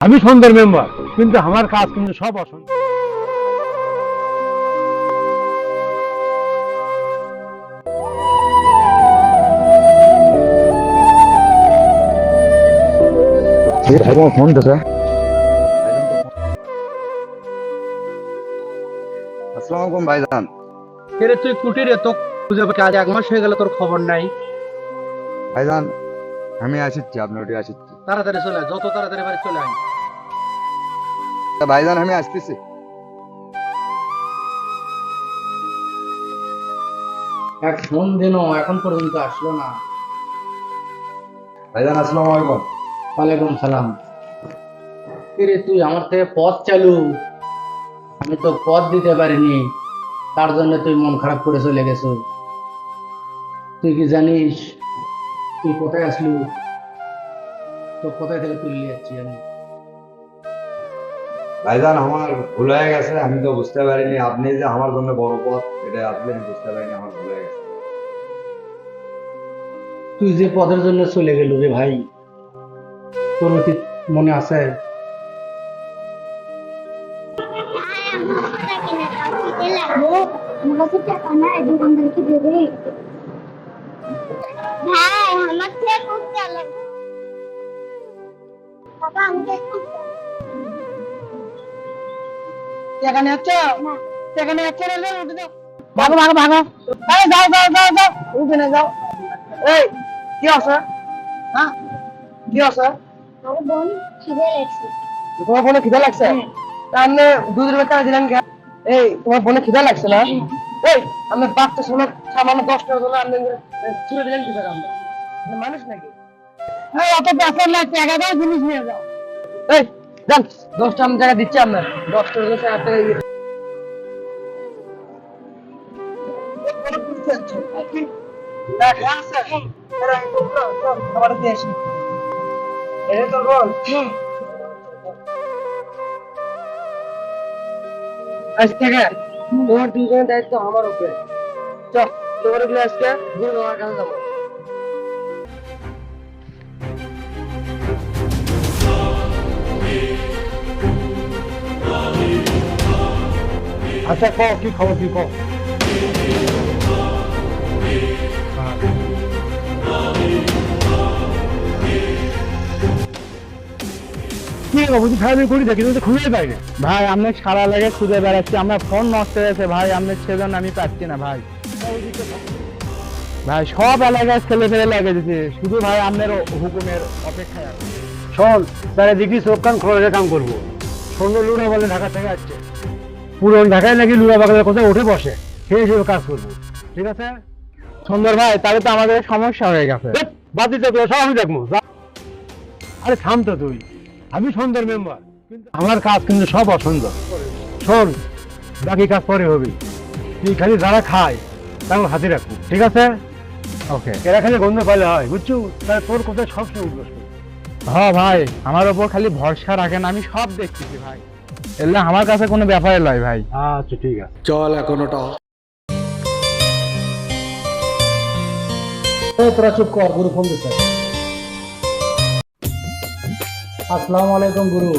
আমি সন্ধ্যের মেম্বার কিন্তু আমার কাজ কিন্তু সব অসন্ধ্যা ফোন দিতে আসসালামু আলাইকুম ভাইজান। রে তুই কুটি রে তো খুঁজে পাচ্ছি আজ এক মাস হয়ে গেল তোর খবর নাই। ভাইজান আমি আসিচ্ছি আপনার ওটি আসিচ্ছি। তাড়াতাড়ি চলে যত তাড়াতাড়ি বাড়ি চলে আয়। ভাইজান আমি আসতেছি। এক ফোন দিন এখন পর্যন্ত আসলো না। ভাইজান আসসালামু আলাইকুম। ওয়ালাইকুম সালাম। রে তুই আমার থেকে পথ চালু। আমি তো পথ দিতে পারিনি। তার জন্য তুই মন খারাপ করে চলে গেছ। তুই কি জানিস তুই কোথায় আসলু? তো কোথায় থেকে তুলে নিয়ে যাচ্ছি আমি? ভাইজান আমার ভুল হয়ে গেছে আমি তো বুঝতে পারিনি। আপনি যে আমার জন্য বড় পথ এটা আপনি আমি বুঝতে পারিনি আমার ভুল হয়ে গেছে। তুই যে পদের জন্য চলে গেল রে ভাই তোর অতীত মনে আছে? ভাই আমার থেকে খুব চালাক। বাবা আমাকে খুব এখানে হচ্ছে এখানে হচ্ছে না উঠে যাও। ভাগো ভাগো ভাগো। আরে যাও যাও যাও যাও। উঠে না যাও। এই কি আছে হ্যাঁ? কি আছে আমার বোন খিদে লাগছে। তোমার বোনে খিদা লাগছে? তাহলে দুধের বেচা দিলেন কেন এই তোমার বোনে খিদা লাগছে না? এই আমি বাচ্চা সময় সামান্য দশ টাকা দিলে আপনি ছুড়ে দিলেন কি আমরা? মানুষ নাকি? অত টাকা না টাকা জিনিস নিয়ে যাও। এই যান। দশটা আমি টাকা দিচ্ছি আপনার। দশ টাকা দশ হাজার টাকা দিয়ে দেখা আছে এরা আমি বলব, চল, খাবার দিয়ে আসি এই তোর বল আজ থেকে তোমার দুজনের দায়িত্ব আমার উপরে। চল তোমারগুলো আজকে গুরু বাবার কাছে যাব। আচ্ছা ক কি খবর কি ক কি রে বাবু করি দেখি তুই তো খুঁজে পাই না। ভাই আপনি সারা লাগে খুঁজে বেড়াচ্ছি আমার ফোন নষ্ট হয়েছে ভাই সেজন্য আমি পাচ্ছি না ভাই। ভাই সব এলাকায় ছেলে ফেলে লাগে শুধু ভাই আপনার হুকুমের অপেক্ষায় আছে। শোন তারা দেখি চোখ কান খরচে কাম করব। লুনা বলে ঢাকা থেকে আসছে। পুরন ঢাকায় নাকি লুনা বাগানের কোথায় উঠে বসে? সেই হিসেবে কাজ করব। ঠিক আছে? সুন্দর ভাই তাহলে তো আমাদের সমস্যা হয়ে গেছে। বাদ দিতে সব আমি দেখব। আরে থাম তো তুই। আমি সুন্দর মেম্বার কিন্তু আমার কাজ কিন্তু সব অসুন্দর। শোন বাকি কাজ পরে হবে। তুই খালি যারা খায় তাকে হাতে রাখব। ঠিক আছে? ওকে এরা খালি গন্ধ পাইলে হয় বুঝছ? তাহলে তোর কোথায় সবসময় উঠবো হ্যাঁ ভাই আমার ওপর খালি ভরসা রাখেন আমি সব দেখতেছি ভাই। এলে আমার কাছে কোনো ব্যাপারে লয় ভাই। আচ্ছা ঠিক আছে। চল এখন ওটা। তোরা চুপ কর গুরু ফোন দিচ্ছে আসসালামু আলাইকুম গুরু।